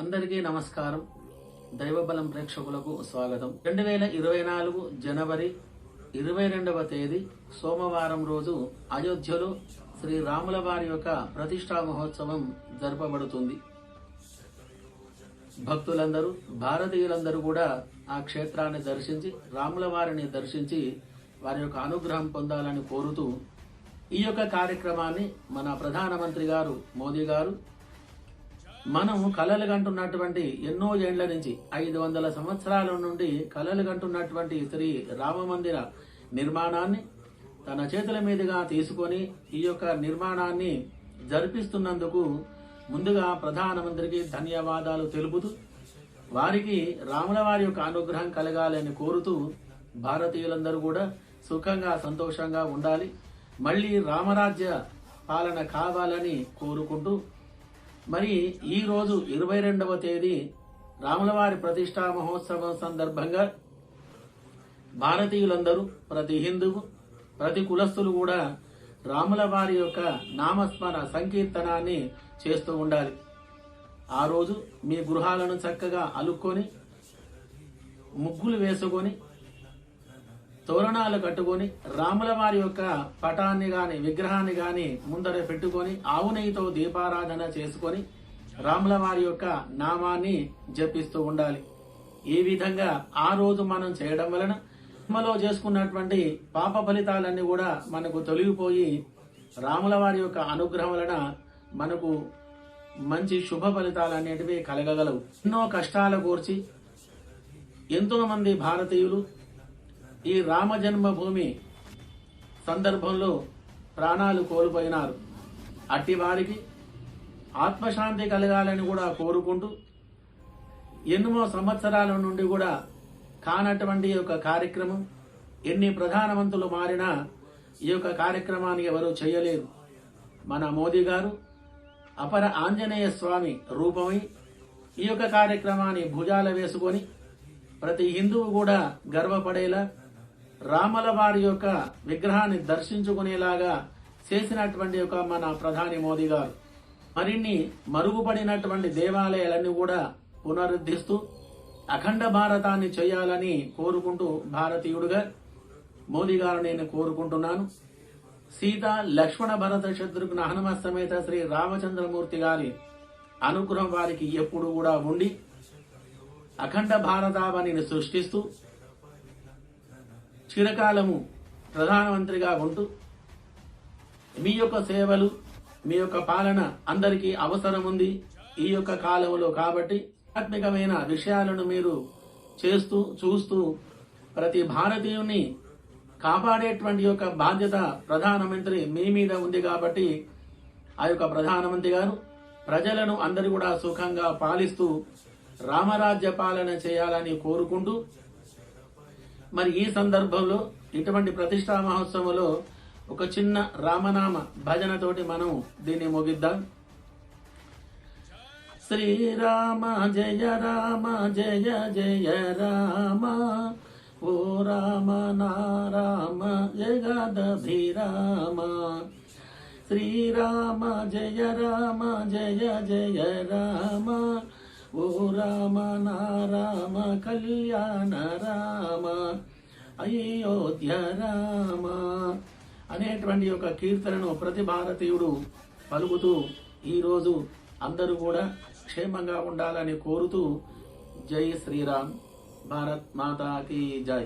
అందరికీ నమస్కారం. దైవబలం ప్రేక్షకులకు స్వాగతం. రెండు వేల ఇరవై నాలుగు జనవరి ఇరవై రెండవ తేదీ సోమవారం రోజు అయోధ్యలో శ్రీ రాముల వారి యొక్క ప్రతిష్టా మహోత్సవం జరపబడుతుంది. భక్తులందరూ భారతీయులందరూ కూడా ఆ క్షేత్రాన్ని దర్శించి రాముల వారిని దర్శించి వారి యొక్క అనుగ్రహం పొందాలని కోరుతూ ఈ యొక్క కార్యక్రమాన్ని మన ప్రధానమంత్రి గారు మోదీ గారు మనం కళలు కంటున్నటువంటి ఎన్నో ఏండ్ల నుంచి ఐదు వందల సంవత్సరాల నుండి కళలు కంటున్నటువంటి శ్రీ రామ మందిర నిర్మాణాన్ని తన చేతుల మీదుగా తీసుకొని ఈ యొక్క నిర్మాణాన్ని జరిపిస్తున్నందుకు ముందుగా ప్రధానమంత్రికి ధన్యవాదాలు తెలుపుతూ వారికి రాముల వారి యొక్క అనుగ్రహం కలగాలని కోరుతూ భారతీయులందరూ కూడా సుఖంగా సంతోషంగా ఉండాలి. మళ్ళీ రామరాజ్య పాలన కావాలని కోరుకుంటూ మరి ఈరోజు ఇరవై రెండవ తేదీ రాములవారి ప్రతిష్టా మహోత్సవం సందర్భంగా భారతీయులందరూ ప్రతి హిందువు ప్రతి కులస్తులు కూడా రాముల వారి యొక్క నామస్మరణ సంకీర్తనాన్ని చేస్తూ ఉండాలి. ఆ రోజు మీ గృహాలను చక్కగా అలుక్కొని ముగ్గులు వేసుకొని తోరణాలు కట్టుకొని రాముల వారి యొక్క పటాన్ని గాని విగ్రహాన్ని గాని ముందర పెట్టుకొని ఆవు నెయ్యితో దీపారాధన చేసుకొని రాముల వారి యొక్క నామాన్ని జపిస్తూ ఉండాలి. ఈ విధంగా ఆ రోజు మనం చేయడం వలన జన్మలో చేసుకున్నటువంటి పాప ఫలితాలన్నీ కూడా మనకు తొలగిపోయి రాముల వారి యొక్క అనుగ్రహం వలన మనకు మంచి శుభ ఫలితాలు అనేటివి కలగగలవు. ఎన్నో కష్టాల కోర్చి ఎంతో మంది భారతీయులు ఈ రామ జన్మభూమి సందర్భంలో ప్రాణాలు కోల్పోయినారు. అట్టి వారికి ఆత్మశాంతి కలగాలని కూడా కోరుకుంటూ ఎన్నో సంవత్సరాల నుండి కూడా కానటువంటి యొక్క కార్యక్రమం ఎన్ని ప్రధానమంత్రులు మారినా ఈ యొక్క కార్యక్రమాన్ని ఎవరు చేయలేరు. మన మోదీ గారు అపర ఆంజనేయ స్వామి రూపమై ఈ యొక్క కార్యక్రమాన్ని భుజాల వేసుకొని ప్రతి హిందువు కూడా గర్వపడేలా రామల వారి యొక్క విగ్రహాన్ని దర్శించుకునేలాగా చేసినటువంటి యొక్క మన ప్రధాని మోదీ గారు. మరిన్ని మరుగుపడినటువంటి దేవాలయాలన్నీ కూడా పునరుద్ధరిస్తూ అఖండ భారతాన్ని చేయాలని కోరుకుంటూ భారతీయుడుగా మోదీ గారు నేను కోరుకుంటున్నాను. సీత లక్ష్మణ భరత శత్రుఘ్న హనుమ సమేత శ్రీ రామచంద్రమూర్తి గారి అనుగ్రహం వారికి ఎప్పుడు కూడా ఉండి అఖండ భారతావనిని సృష్టిస్తూ చిరకాలము ప్రధానమంత్రిగా ఉంటూ మీ యొక్క సేవలు మీ యొక్క పాలన అందరికీ అవసరం ఉంది ఈ యొక్క కాలంలో కాబట్టి ఆత్మికమైన విషయాలను మీరు చేస్తూ చూస్తూ ప్రతి భారతీయుని కాపాడేటువంటి యొక్క బాధ్యత ప్రధానమంత్రి మీ మీద ఉంది కాబట్టి ఆ యొక్క ప్రధానమంత్రి గారు ప్రజలను అందరు కూడా సుఖంగా పాలిస్తూ రామరాజ్య పాలన చేయాలని కోరుకుంటూ మరి ఈ సందర్భంలో ఇటువంటి ప్రతిష్టా మహోత్సవంలో ఒక చిన్న రామనామ భజనతోటి మనం దీన్ని ముగిద్దాం. శ్రీరామ జయ రామ జయ జయ రామ ఓ రామ నారామ జగదభిరామ శ్రీరామ జయ రామ జయ జయ రామ ఓ రామ నారామ కళ్యాణ రామ అయోధ్య రామ అనేటువంటి యొక్క కీర్తనను ప్రతి భారతీయుడు పలుకుతూ ఈరోజు అందరూ కూడా క్షేమంగా ఉండాలని కోరుతూ జై శ్రీరామ్ భారత్ మాతాకి జై.